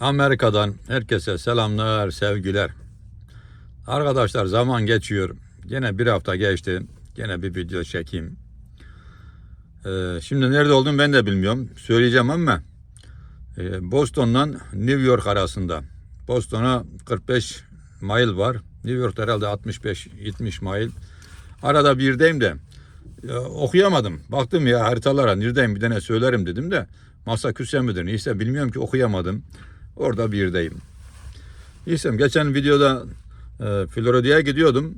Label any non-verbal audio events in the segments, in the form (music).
Amerika'dan herkese selamlar, sevgiler. Arkadaşlar zaman geçiyor. Gene bir hafta geçti. Gene bir video çekeyim. Ee, şimdi nerede olduğumu ben de bilmiyorum. Söyleyeceğim ama e, Boston'dan New York arasında. Boston'a 45 mile var. New York'ta herhalde 65-70 mile. Arada birdeyim de e, okuyamadım. Baktım ya haritalara neredeyim bir tane söylerim dedim de küsse midir neyse bilmiyorum ki okuyamadım. Orada birdeyim. Neyse geçen videoda e, Florida'ya gidiyordum.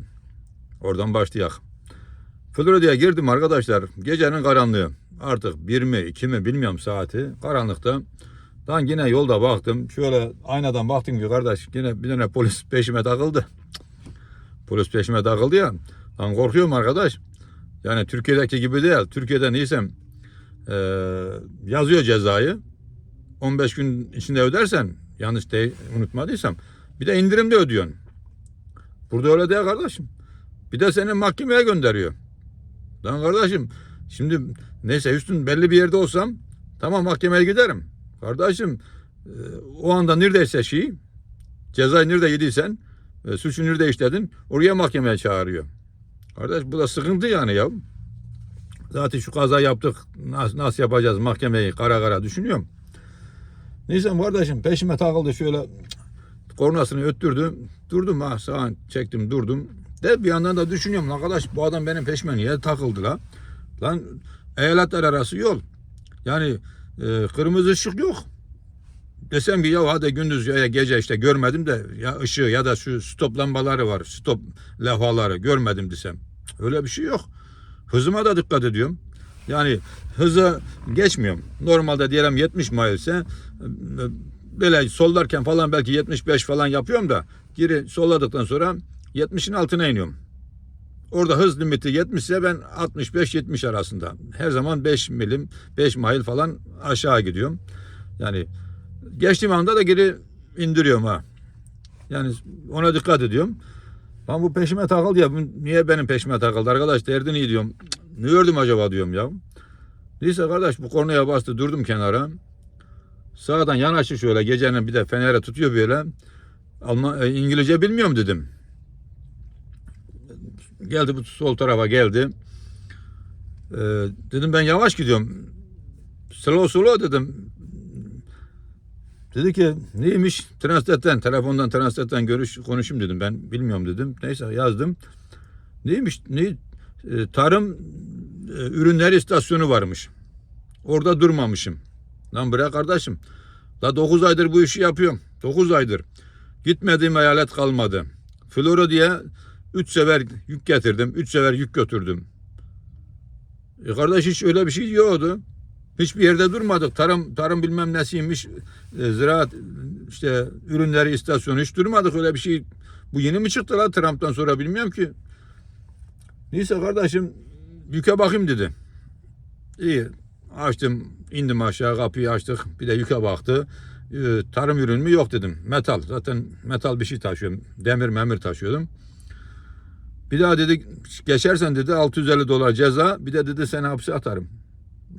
Oradan başlayak. Florida'ya girdim arkadaşlar. Gecenin karanlığı. Artık bir mi iki mi bilmiyorum saati. Karanlıkta. Lan yine yolda baktım. Şöyle aynadan baktım ki kardeş yine bir tane polis peşime takıldı. Polis peşime takıldı ya. Lan korkuyorum arkadaş. Yani Türkiye'deki gibi değil. Türkiye'de neysem e, yazıyor cezayı. 15 gün içinde ödersen yanlış değil unutmadıysam bir de indirimde ödüyorsun. Burada öyle değil kardeşim. Bir de seni mahkemeye gönderiyor. Lan kardeşim şimdi neyse üstün belli bir yerde olsam tamam mahkemeye giderim. Kardeşim e, o anda neredeyse şey cezayı nerede yediysen e, suçu nerede işledin oraya mahkemeye çağırıyor. Kardeş bu da sıkıntı yani ya. Zaten şu kaza yaptık nasıl, nasıl yapacağız mahkemeyi kara kara düşünüyorum. Neyse kardeşim peşime takıldı şöyle kornasını öttürdü. Durdum ha sağa çektim durdum. De bir yandan da düşünüyorum arkadaş bu adam benim peşime niye takıldı la? Lan eyaletler arası yol. Yani e, kırmızı ışık yok. Desem ki ya hadi gündüz ya gece işte görmedim de ya ışığı ya da şu stop lambaları var. Stop levhaları görmedim desem. Öyle bir şey yok. Hızıma da dikkat ediyorum. Yani hızı geçmiyorum. Normalde diyelim 70 mile ise böyle sollarken falan belki 75 falan yapıyorum da geri solladıktan sonra 70'in altına iniyorum. Orada hız limiti 70 ise ben 65-70 arasında. Her zaman 5 milim, 5 mile falan aşağı gidiyorum. Yani geçtiğim anda da geri indiriyorum ha. Yani ona dikkat ediyorum. Ben bu peşime takıldı ya. Niye benim peşime takıldı arkadaş derdin iyi diyorum. Ne gördüm acaba diyorum ya. Neyse kardeş bu kornaya bastı durdum kenara. Sağdan yanaştı şöyle gecenin bir de fenere tutuyor böyle. Alman, e, İngilizce bilmiyorum dedim. Geldi bu sol tarafa geldi. Ee, dedim ben yavaş gidiyorum. Slow slow dedim. Dedi ki neymiş? Translate'ten, telefondan translate'ten görüş konuşayım dedim. Ben bilmiyorum dedim. Neyse yazdım. Neymiş? Ne? E, tarım e, ürünleri istasyonu varmış. Orada durmamışım. Lan bırak kardeşim. Da 9 aydır bu işi yapıyorum. 9 aydır. Gitmediğim eyalet kalmadı. Florida'ya 3 sefer yük getirdim. 3 sefer yük götürdüm. E kardeş hiç öyle bir şey yoktu. Hiçbir yerde durmadık. Tarım tarım bilmem nesiymiş. E, ziraat işte ürünleri istasyonu hiç durmadık öyle bir şey. Bu yeni mi çıktı la Trump'tan sonra bilmiyorum ki. Neyse kardeşim yüke bakayım dedi. İyi açtım indim aşağı kapıyı açtık bir de yüke baktı. E, tarım ürün mü yok dedim. Metal zaten metal bir şey taşıyorum. Demir memir taşıyordum. Bir daha dedi geçersen dedi 650 dolar ceza bir de dedi seni hapse atarım.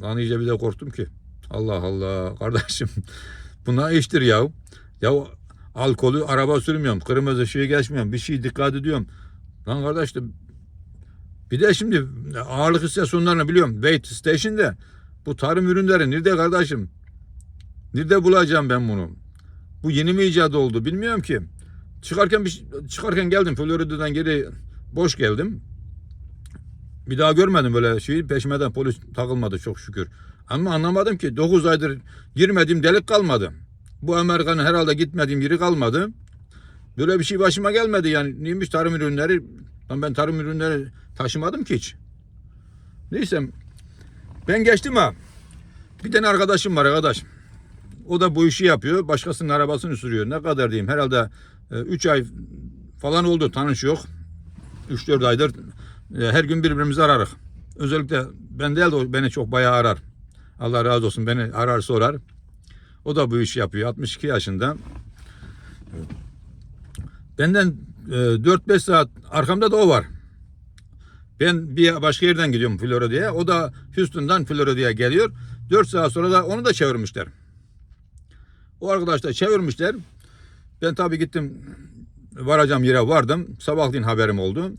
Lan iyice bir de korktum ki. Allah Allah kardeşim. (laughs) Buna iştir ya. Ya alkolü araba sürmüyorum. Kırmızı ışığı geçmiyorum. Bir şey dikkat ediyorum. Lan kardeş de bir de şimdi ağırlık istasyonlarını biliyorum. Weight station'da bu tarım ürünleri nerede kardeşim? Nerede bulacağım ben bunu? Bu yeni mi icat oldu bilmiyorum ki. Çıkarken bir, çıkarken geldim Florida'dan geri boş geldim. Bir daha görmedim böyle şeyi. Peşmeden polis takılmadı çok şükür. Ama anlamadım ki 9 aydır girmediğim delik kalmadı. Bu Amerika'nın herhalde gitmediğim yeri kalmadı. Böyle bir şey başıma gelmedi yani. Neymiş tarım ürünleri? Lan ben tarım ürünleri taşımadım ki hiç. Neyse ben geçtim ha. Bir tane arkadaşım var arkadaş. O da bu işi yapıyor. Başkasının arabasını sürüyor. Ne kadar diyeyim herhalde 3 ay falan oldu tanış yok. 3-4 aydır e, her gün birbirimizi ararız. Özellikle ben değil de beni çok bayağı arar. Allah razı olsun beni arar sorar. O da bu işi yapıyor. 62 yaşında. Benden e, 4-5 saat arkamda da o var. Ben bir başka yerden gidiyorum Florida'ya. O da Houston'dan Florida'ya geliyor. 4 saat sonra da onu da çevirmişler. O arkadaşlar çevirmişler. Ben tabii gittim varacağım yere vardım. Sabahleyin haberim oldu.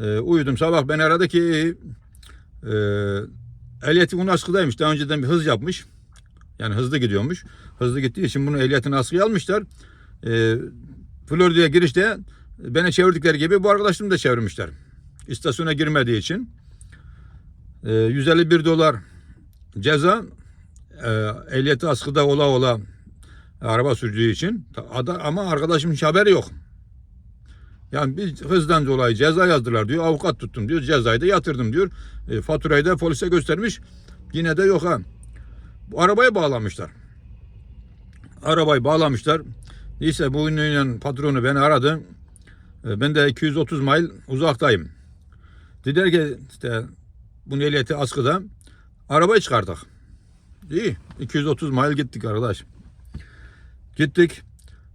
Ee, uyudum sabah beni aradı ki e, ehliyeti bunun askıdaymış. Daha önceden bir hız yapmış. Yani hızlı gidiyormuş. Hızlı gittiği için bunu ehliyetini askıya almışlar. Ee, Florida'ya girişte beni çevirdikleri gibi bu arkadaşımı da çevirmişler. İstasyona girmediği için. Ee, 151 dolar ceza e, ehliyeti askıda ola ola araba sürdüğü için ama arkadaşım hiç haberi yok. Yani bir hızdan dolayı ceza yazdılar diyor. Avukat tuttum diyor. Cezayı da yatırdım diyor. E, faturayı da polise göstermiş. Yine de yok ha. Bu arabayı bağlamışlar. Arabayı bağlamışlar. Neyse bu ünlünün patronu beni aradı. E, ben de 230 mil uzaktayım. Dediler ki işte bunun ehliyeti askıda. Arabayı çıkardık. İyi. 230 mil gittik arkadaş. Gittik.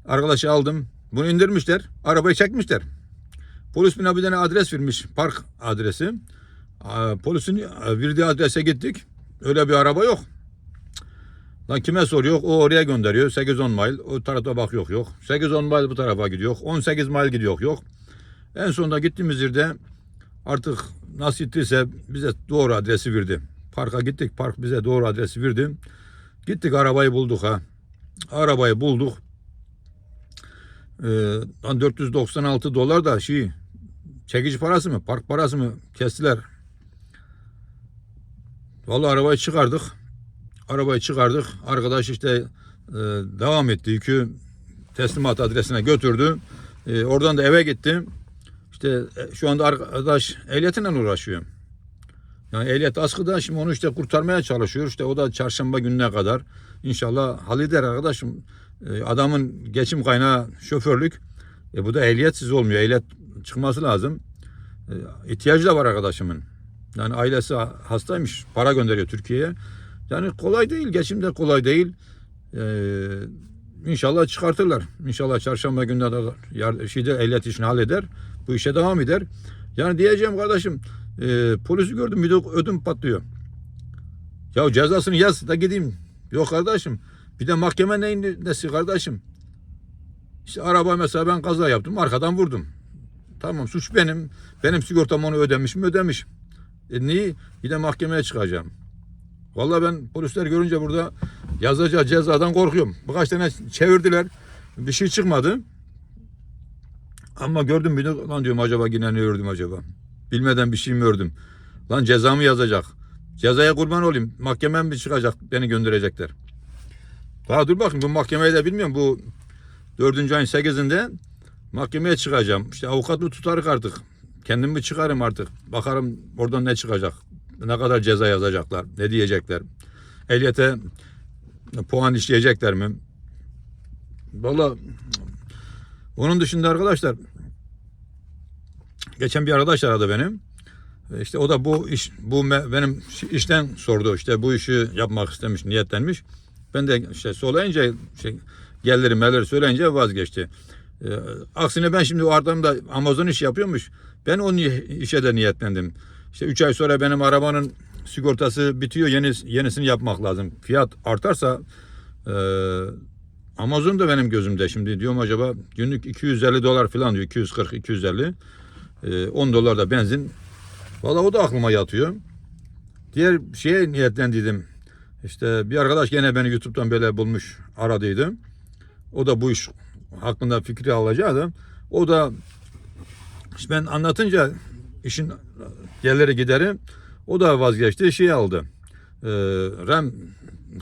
Arkadaşı aldım. Bunu indirmişler. Arabayı çekmişler. Polis buna bir tane adres vermiş. Park adresi. Polisin verdiği adrese gittik. Öyle bir araba yok. Lan kime soruyor? O oraya gönderiyor. 8-10 mil. O tarafa bak yok yok. 8-10 mil bu tarafa gidiyor. 18 mil gidiyor yok. En sonunda gittiğimiz yerde artık nasıl ettiyse bize doğru adresi verdi. Parka gittik. Park bize doğru adresi verdi. Gittik arabayı bulduk ha. Arabayı bulduk. Ee, lan 496 dolar da şey çekici parası mı park parası mı kestiler. Vallahi arabayı çıkardık. Arabayı çıkardık. Arkadaş işte e, devam etti. Yükü teslimat adresine götürdü. E, oradan da eve gittim. İşte e, şu anda arkadaş ehliyetiyle uğraşıyor. Yani ehliyet askıda şimdi onu işte kurtarmaya çalışıyor. İşte o da çarşamba gününe kadar inşallah halleder arkadaşım. E, adamın geçim kaynağı şoförlük. E, bu da ehliyetsiz olmuyor. Ehliyet çıkması lazım. E, ihtiyacı da var arkadaşımın. Yani ailesi hastaymış. Para gönderiyor Türkiye'ye. Yani kolay değil. Geçim de kolay değil. Ee, inşallah çıkartırlar. İnşallah çarşamba günü de şeyde ehliyet işini halleder. Bu işe devam eder. Yani diyeceğim kardeşim e, polisi gördüm bir de ödüm patlıyor. Ya cezasını yaz da gideyim. Yok kardeşim. Bir de mahkeme neyin nesi kardeşim? İşte araba mesela ben kaza yaptım. Arkadan vurdum. Tamam suç benim. Benim sigortam onu ödemiş mi ödemiş. E niye? Bir de mahkemeye çıkacağım. Vallahi ben polisler görünce burada yazacağı cezadan korkuyorum. Birkaç tane çevirdiler. Bir şey çıkmadı. Ama gördüm bir de lan diyorum acaba yine ne ördüm acaba? Bilmeden bir şey mi ördüm? Lan cezamı yazacak. Cezaya kurban olayım. Mahkemem mi çıkacak? Beni gönderecekler. Daha dur bakın bu mahkemeyi de bilmiyorum. Bu dördüncü ayın sekizinde mahkemeye çıkacağım. İşte avukatlı tutarık artık. Kendimi çıkarım artık. Bakarım oradan ne çıkacak. Ne kadar ceza yazacaklar. Ne diyecekler. Ehliyete puan işleyecekler mi? Valla onun dışında arkadaşlar geçen bir arkadaş aradı benim. İşte o da bu iş bu benim işten sordu. İşte bu işi yapmak istemiş, niyetlenmiş. Ben de işte söyleyince şey, geliri meleri söyleyince vazgeçti. Ee, aksine ben şimdi o adamda Amazon iş yapıyormuş. Ben o ni- işe de niyetlendim. İşte 3 ay sonra benim arabanın sigortası bitiyor. Yeni, yenisini yapmak lazım. Fiyat artarsa e, Amazon da benim gözümde. Şimdi diyorum acaba günlük 250 dolar falan diyor. 240 250. E, 10 dolar da benzin. Valla o da aklıma yatıyor. Diğer şeye niyetlendiydim. İşte bir arkadaş gene beni YouTube'dan böyle bulmuş aradıydı. O da bu iş hakkında fikri alacaktı. O da işte ben anlatınca işin geliri gideri o da vazgeçti şey aldı. Ee, Ram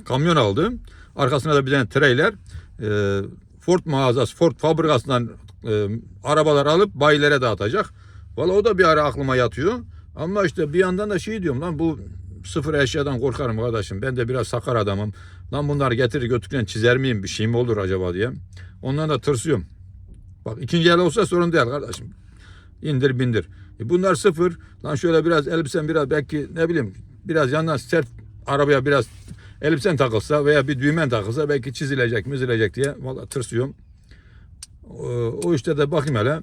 kamyon aldı. Arkasına da bir tane trailer. Ee, Ford mağazası, Ford fabrikasından e, arabalar alıp bayilere dağıtacak. Valla o da bir ara aklıma yatıyor. Ama işte bir yandan da şey diyorum lan bu sıfır eşyadan korkarım kardeşim. Ben de biraz sakar adamım. Lan bunları getirir götürürken çizer miyim bir şey mi olur acaba diye. Ondan da tırsıyorum. Bak ikinci el olsa sorun değil kardeşim. İndir bindir. E bunlar sıfır. Lan şöyle biraz elbisen biraz belki ne bileyim biraz yandan sert arabaya biraz elbisen takılsa veya bir düğmen takılsa belki çizilecek mizilecek diye valla tırsıyorum. O, işte de bakayım hele.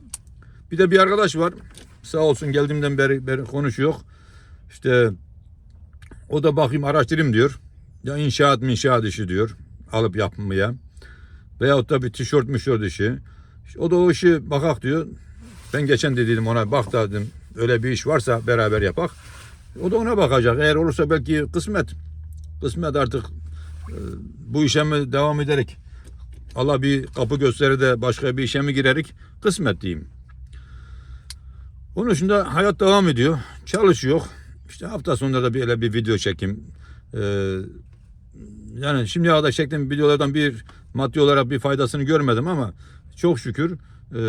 Bir de bir arkadaş var. Sağ olsun geldiğimden beri, beri konuşuyor. İşte o da bakayım araştırayım diyor. Ya inşaat mı inşaat işi diyor. Alıp yapmaya. Veyahut da bir tişört mişört işi. O da o işi bakak diyor. Ben geçen de dedim ona bak da dedim öyle bir iş varsa beraber yapak. O da ona bakacak. Eğer olursa belki kısmet. Kısmet artık e, bu işe mi devam ederek Allah bir kapı gösterir de başka bir işe mi girerik? Kısmet diyeyim. Onun dışında hayat devam ediyor. Çalışıyor. İşte hafta sonunda da böyle bir video çekim. Ee, yani şimdiye kadar çektiğim videolardan bir maddi olarak bir faydasını görmedim ama çok şükür e,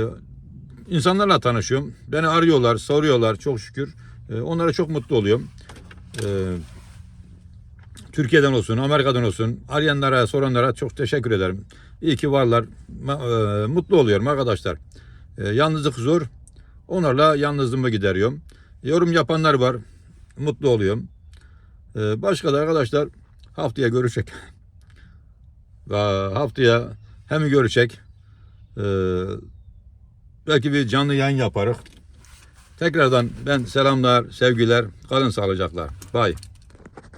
insanlarla tanışıyorum. Beni arıyorlar, soruyorlar çok şükür. E, onlara çok mutlu oluyorum. E, Türkiye'den olsun, Amerika'dan olsun arayanlara, soranlara çok teşekkür ederim. İyi ki varlar. E, mutlu oluyorum arkadaşlar. E, yalnızlık zor. Onlarla yalnızlığımı gideriyorum. Yorum yapanlar var. Mutlu oluyorum. Başka da arkadaşlar haftaya görüşecek. (laughs) Haftaya hem görüşecek. e, belki bir canlı yayın yaparız. Tekrardan ben selamlar, sevgiler, kalın sağlıcakla. Bye.